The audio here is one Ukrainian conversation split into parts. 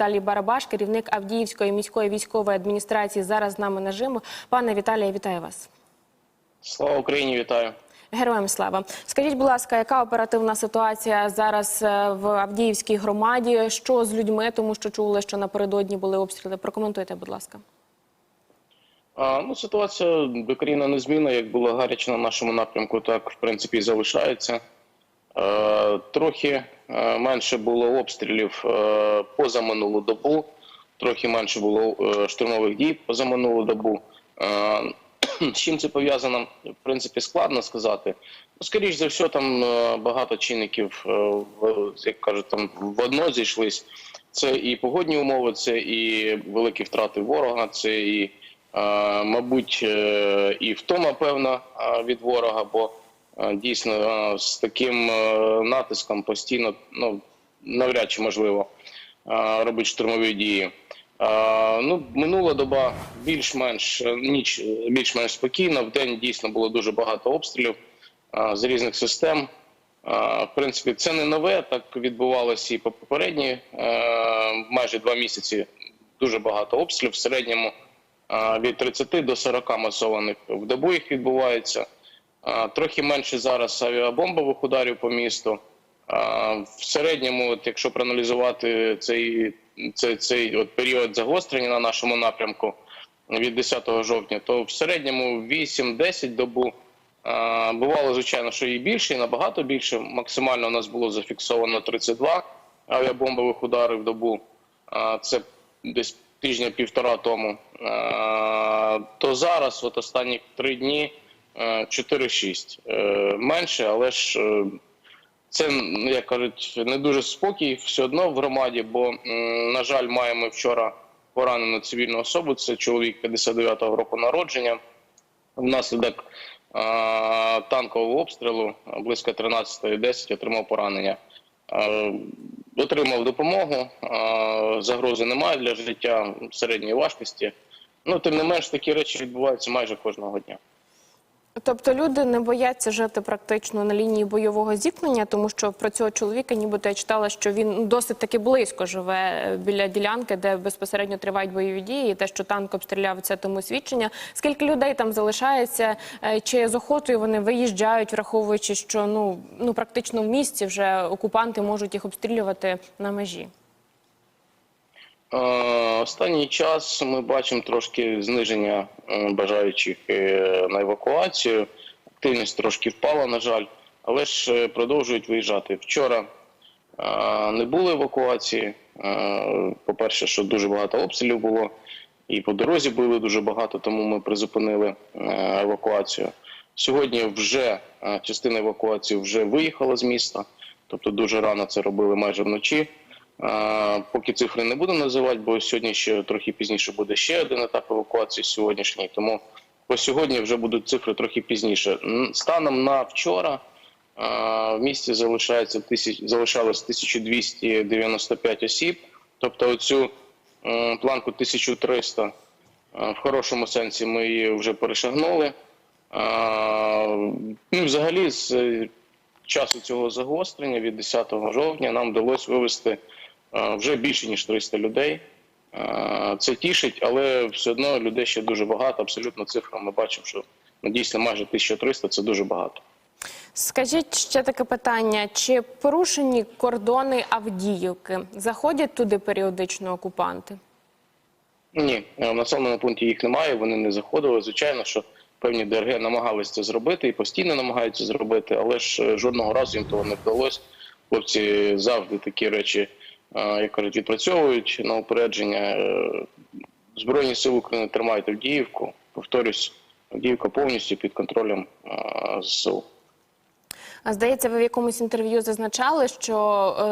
Віталій Барабаш, керівник Авдіївської міської військової адміністрації. Зараз з нами нажиму. Пане Віталію, вітаю вас. Слава Україні, вітаю. Героям слава. Скажіть, будь ласка, яка оперативна ситуація зараз е, в Авдіївській громаді? Що з людьми, тому що чули, що напередодні були обстріли? Прокоментуйте, будь ласка. А, ну, ситуація докорінно незмінна. Як було гаряче на нашому напрямку, так в принципі і залишається. Е, трохи менше було обстрілів е, поза минулу добу, трохи менше було е, штурмових дій поза минулу добу. Е, з чим це пов'язано, в принципі, складно сказати. Ну, скоріш за все, там е, багато чинників, е, як кажуть, там в одно зійшлись. Це і погодні умови, це і великі втрати ворога, це і, е, мабуть, е, і втома певна е, від ворога, бо е, дійсно з таким натиском постійно ну, навряд чи можливо робити штурмові дії. Ну, минула доба більш-менш е, ніч е, більш-менш спокійна. В день дійсно було дуже багато обстрілів з різних систем. В принципі, це не нове. Так відбувалося і по попередні е, майже два місяці. Дуже багато обстрілів. В середньому від 30 до 40 масованих в добу їх відбувається. Трохи менше зараз авіабомбових ударів по місту. В середньому, от якщо проаналізувати цей, цей, цей от період загострення на нашому напрямку від 10 жовтня, то в середньому 8-10 добу бувало, звичайно, що і більше, і набагато більше. Максимально у нас було зафіксовано 32 авіабомбових удари в добу. Це десь тижня-півтора тому. То зараз, от останні три дні, 4-6. Е, Менше, але ж. е, це, як кажуть, не дуже спокій все одно в громаді, бо, на жаль, маємо вчора поранену цивільну особу. Це чоловік 59-го року народження. Внаслідок танкового обстрілу близько 13.10 отримав поранення. Отримав допомогу. Загрози немає для життя середньої важкості. Ну, тим не менш, такі речі відбуваються майже кожного дня. Тобто люди не бояться жити практично на лінії бойового зіткнення, тому що про цього чоловіка, нібито я читала, що він досить таки близько живе е, біля ділянки, де безпосередньо тривають бойові дії. І те, що танк обстріляв, це тому свідчення. Скільки людей там залишається, е, чи з охотою вони виїжджають, враховуючи, що ну ну практично в місті вже окупанти можуть їх обстрілювати на межі. Е, Останній час ми бачимо трошки зниження е, бажаючих е, на евакуацію. Активність трошки впала, на жаль, але ж продовжують виїжджати. Вчора не було евакуації. По-перше, що дуже багато обстрілів було, і по дорозі було дуже багато, тому ми призупинили евакуацію. Сьогодні вже частина евакуації вже виїхала з міста, тобто дуже рано це робили майже вночі. Поки цифри не буду називати, бо сьогодні ще трохи пізніше буде ще один етап евакуації сьогоднішній. Тому по сьогодні вже будуть цифри трохи пізніше. Станом на вчора в місті залишається тисяч залишалось 1295 осіб. Тобто, оцю планку 1300 е, в хорошому сенсі ми її вже перешагнули. Ну, взагалі, з е, часу цього загострення від 10 жовтня нам вдалося вивести вже більше ніж 300 людей. Це тішить, але все одно людей ще дуже багато. Абсолютно цифра ми бачимо, що ну, дійсно майже 1300 – це дуже багато. Скажіть ще таке питання: чи порушені кордони Авдіївки? Заходять туди періодично окупанти? Ні, в населеному пункті їх немає, вони не заходили. Звичайно, що певні ДРГ намагалися це зробити і постійно намагаються зробити, але ж е, жодного разу їм того не вдалося. Хлопці завжди такі речі, як кажуть, відпрацьовують на упередження. Е, Збройні сили України тримають Авдіївку. Повторюсь, Авдіївка повністю під контролем ЗСУ. А здається, ви в якомусь інтерв'ю зазначали, що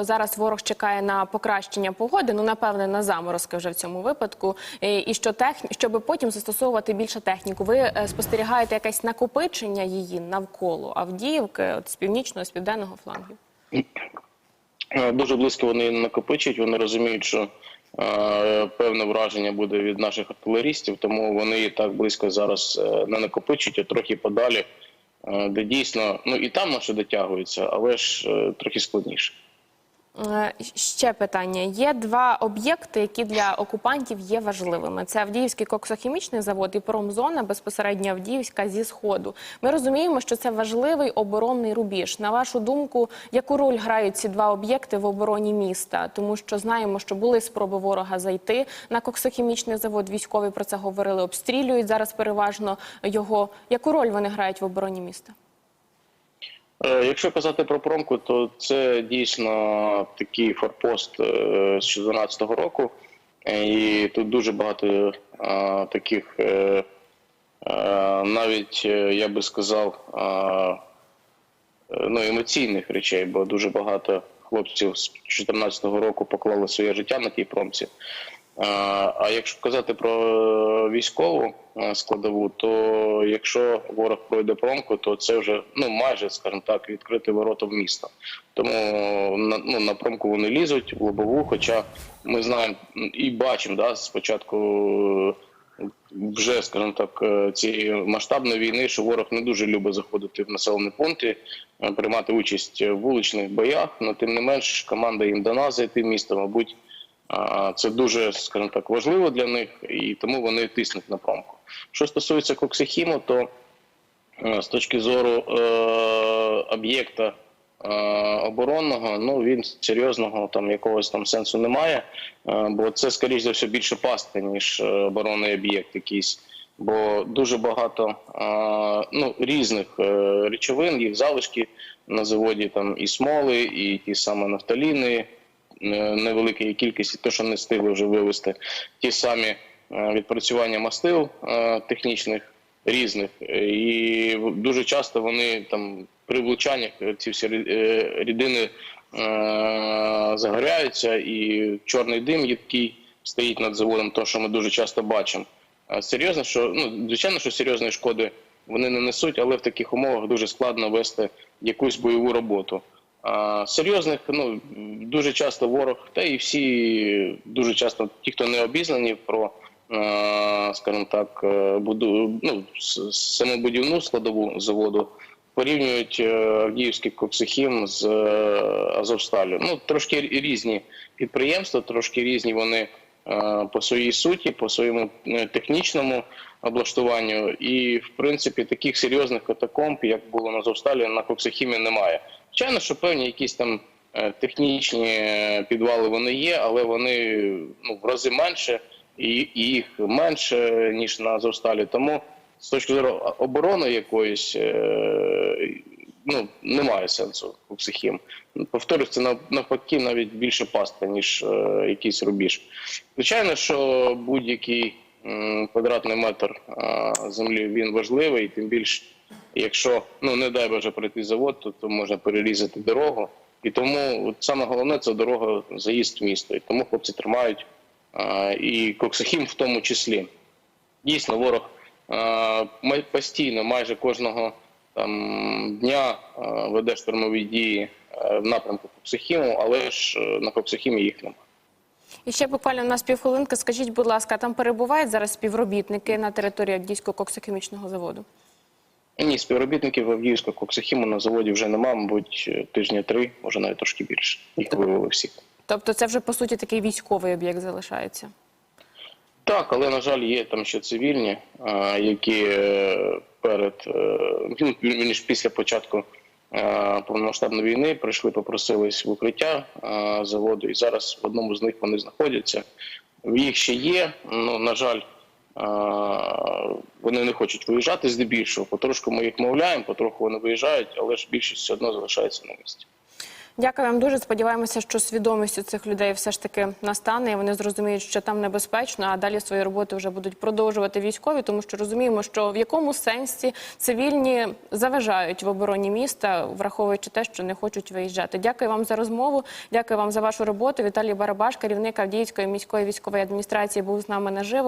е, зараз ворог чекає на покращення погоди. Ну напевне на заморозки вже в цьому випадку, і, і що техні, щоб потім застосовувати більше техніку. Ви е, спостерігаєте якесь накопичення її навколо Авдіївки, от з північного, з південного флангів? Е, Дуже близько вони накопичують. Вони розуміють, що е, певне враження буде від наших артилерістів, тому вони так близько зараз е, не накопичують, а трохи подалі, де дійсно ну і там наші дотягуються, але ж трохи складніше. Е, Ще питання. Є два об'єкти, які для окупантів є важливими. Це Авдіївський коксохімічний завод і промзона, безпосередньо Авдіївська зі сходу. Ми розуміємо, що це важливий оборонний рубіж. На вашу думку, яку роль грають ці два об'єкти в обороні міста? Тому що знаємо, що були спроби ворога зайти на коксохімічний завод. Військові про це говорили, обстрілюють зараз переважно його. Яку роль вони грають в обороні міста? Е, Якщо казати про промку, то це дійсно такий форпост е, з 2014 року, Е, і тут дуже багато таких, навіть я би сказав, ну, емоційних речей, бо дуже багато хлопців з 2014 року поклали своє життя на тій промці. А, якщо казати про військову складову, то якщо ворог пройде промку, то це вже ну майже, скажімо так, відкрити ворота в місто. Тому на ну на промку вони лізуть в лобову. Хоча ми знаємо і бачимо, да, спочатку е, вже, скажімо так, е, цієї масштабної війни, що ворог не дуже любить заходити в населені пункти, е, приймати участь в вуличних боях. але тим не менш, команда їм дана зайти в місто, мабуть. Це дуже, скажімо так, важливо для них, і тому вони тиснуть на промку. Що стосується Коксихіму, то е, з точки зору е, об'єкта е, оборонного, ну він серйозного там якогось там сенсу немає, е, бо це, скоріш за все, більше пастка, ніж е, оборонний об'єкт якийсь. Бо дуже багато е, ну, різних е, речовин, їх залишки на заводі там і смоли, і ті самі нафталіни, невеликої кількості, те, що не встигли вже вивезти, ті самі е, відпрацювання мастил е, технічних різних, і дуже часто вони там при влучаннях е, ці всі рідини загоряються, і чорний дим який стоїть над заводом, то що ми дуже часто бачимо. Серйозно, що ну звичайно, що серйозної шкоди вони не несуть, але в таких умовах дуже складно вести якусь бойову роботу. Серйозних, ну дуже часто ворог, та і всі дуже часто ті, хто не обізнані про, е, скажімо так, е, буду ну самобудівну складову заводу. Порівнюють е, Авдіївський коксихім з Азовсталю. Ну трошки різні підприємства, трошки різні вони по своїй суті, по своєму технічному облаштуванню. І в принципі таких серйозних катакомб, як було на Азовсталі, на коксихімі немає. Звичайно, що певні якісь там е, технічні е, підвали вони є, але вони ну в рази менше і, їх менше ніж на Азовсталі. Тому з точки зору оборони якоїсь е, ну немає сенсу у психім. Повторюсь, це навпаки навіть більше пастка, ніж якийсь рубіж. Звичайно, що будь-який квадратний метр землі він важливий, тим більше, якщо ну не дай Боже пройти завод, то, то можна перерізати дорогу. І тому от саме головне це дорога заїзд в місто. І тому хлопці тримають е, і Коксахім в тому числі. Дійсно, ворог май- постійно, майже кожного там дня е, веде штурмові дії е, в напрямку Коксахіму, але ж е, на Коксахімі їх немає. І ще буквально на півхвилинки. Скажіть, будь ласка, там перебувають зараз співробітники на території Авдіївського коксохімічного заводу? Ні, співробітників Авдіївського Коксахіму на заводі вже немає, мабуть, тижня три, може навіть трошки більше. Їх вивели всіх. Тобто, це вже по суті такий військовий об'єкт залишається. Так, але на жаль, є там ще цивільні, е, які е, перед е, ну, після початку е, повномасштабної війни прийшли, попросились в укриття е, заводу, і зараз в одному з них вони знаходяться. Їх ще є. Ну на жаль, е, вони не хочуть виїжджати здебільшого. Потрошку ми їх мовляємо, потроху вони виїжджають, але ж більшість все одно залишається на місці. Дякую вам дуже. Сподіваємося, що свідомість у цих людей все ж таки настане, і вони зрозуміють, що там небезпечно, а далі свою роботу вже будуть продовжувати військові, тому що розуміємо, що в якому сенсі цивільні заважають в обороні міста, враховуючи те, що не хочуть виїжджати. Дякую вам за розмову. Дякую вам за вашу роботу. Віталій Барабаш, керівник Авдіївської міської військової адміністрації, був з нами наживо.